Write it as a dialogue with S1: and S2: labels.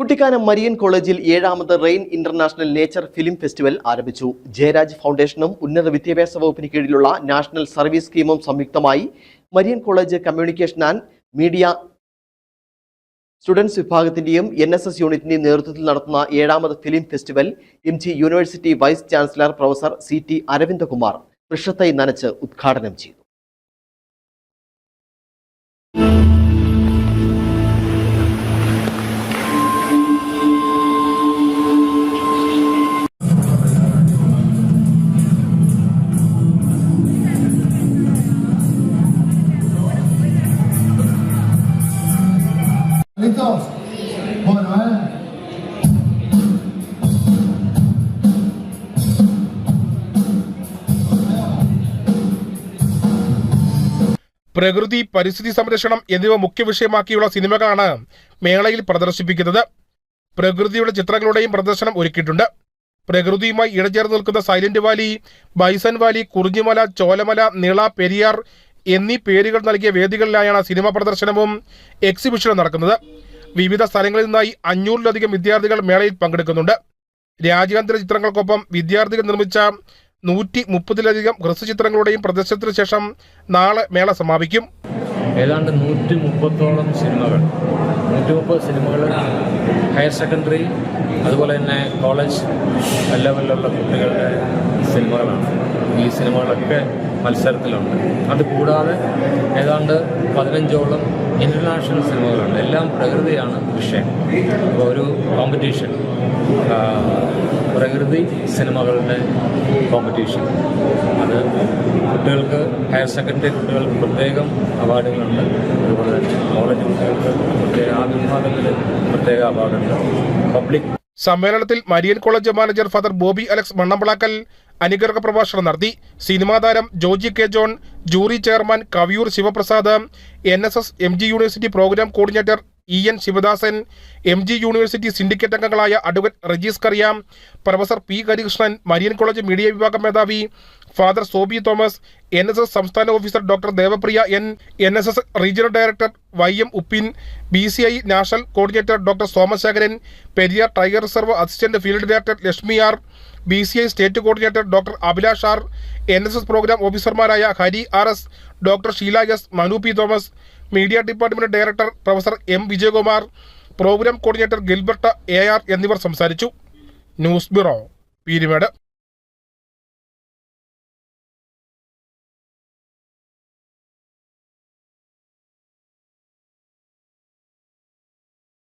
S1: Kuttikkanam Marian കോളേജിൽ ഏഴാമത് rain international nature film festival ആരംഭിച്ചു. ജയരാജ് ഫൗണ്ടേഷനും ഉന്നത വിദ്യാഭ്യാസ വകുപ്പിന് കീഴിലുള്ള നാഷണൽ സർവീസ് സ്കീമും സംയുക്തമായി Marian college communication and media students വിഭാഗത്തിന്റെയും N S S യൂണിറ്റിന്റെയും നേതൃത്വത്തിൽ നടത്തുന്ന ഏഴാമത് film festival M G university vice chancellor professor C T Aravindakumar വൃക്ഷത്തൈ നനച്ച് ഉദ്ഘാടനം ചെയ്തു.
S2: Listos. Bueno, ¿eh?
S3: പ്രകൃതി പരിസ്ഥിതി സംരക്ഷണം എന്നിവ മുഖ്യ വിഷയമാക്കിയുള്ള സിനിമകളാണ് മേളയിൽ പ്രദർശിപ്പിക്കുന്നത് പ്രകൃതിയുടെ ചിത്രങ്ങളുടെയും പ്രദർശനം ഒരുക്കിയിട്ടുണ്ട് പ്രകൃതിയുമായി ഇഴചേർന്ന് നിൽക്കുന്ന Silent Valley Bison Valley Kurinjimala Cholamala Nila Periyar എന്നീ പേരുകൾ നൽകിയ വേദികളിലായാണ് സിനിമ പ്രദർശനവും എക്സിബിഷനും നടക്കുന്നത് വിവിധ സ്ഥലങ്ങളിൽ നിന്നായി അഞ്ഞൂറിലധികം വിദ്യാർത്ഥികൾ മേളയിൽ പങ്കെടുക്കുന്നുണ്ട്. രാജ്യാന്തര ചിത്രങ്ങൾക്കൊപ്പം വിദ്യാർത്ഥികൾ നിർമ്മിച്ച നൂറ്റി മുപ്പതിലധികം ഹ്രസ്വചിത്രങ്ങളുടെയും പ്രദർശനത്തിന് ശേഷം നാളെ മേള സമാപിക്കും.
S4: ഏതാണ്ട് നൂറ്റി മുപ്പത്തോളം സിനിമകൾ നൂറ്റി മുപ്പത് സിനിമകൾ ഹയർ സെക്കൻഡറി അതുപോലെ തന്നെ കോളേജ് ലെവലിലുള്ള കുട്ടികളുടെ സിനിമകളാണ്. ഈ സിനിമകളൊക്കെ മത്സരത്തിലുണ്ട്. അതുകൂടാതെ ഏതാണ്ട് പതിനഞ്ചോളം ഇന്റർനാഷണൽ സിനിമകളുണ്ട്. എല്ലാം പ്രകൃതിയാണ് വിഷയം. അപ്പോൾ ഒരു കോമ്പറ്റീഷൻ പ്രകൃതി സിനിമകളുടെ കോമ്പറ്റീഷൻ അത് കുട്ടികൾക്ക് ഹയർ സെക്കൻഡറി കുട്ടികൾക്ക് പ്രത്യേകം അവാർഡുകളുണ്ട്. അതുപോലെ തന്നെ കോളേജ് കുട്ടികൾക്ക് പ്രത്യേക ആ വിഭാഗത്തിൽ പ്രത്യേക അവാർഡുണ്ട്. പബ്ലിക്
S3: സമ്മേളനത്തിൽ Marian college manager father Bobby Alex Mannambalakkal അനുഗ്രഹ പ്രഭാഷണം നടത്തി. സിനിമാ താരം Joji K John jury chairman Kaviyoor Sivaprasad N S S M G university programme coordinator E N Sivadasan M G university syndicate അംഗങ്ങളായ advocate Rejees Kariyam professor P Harikrishnan Marian college media വിഭാഗം മേധാവി father Sobi Thomas N S S സംസ്ഥാന officer doctor Devapriya N N S S regional director Y M Uppin B C I national coordinator doctor Somasekharan Periyar tiger reserve assistant field director Lakshmi R B C I state coordinator doctor Abhilash R N S S programme ഓഫീസർമാരായ Hari R S doctor Sheela S Manu P Thomas media department director professor M Vijayakumar programme coordinator Gilbert A R എന്നിവർ സംസാരിച്ചു. News bureau Peerumedu.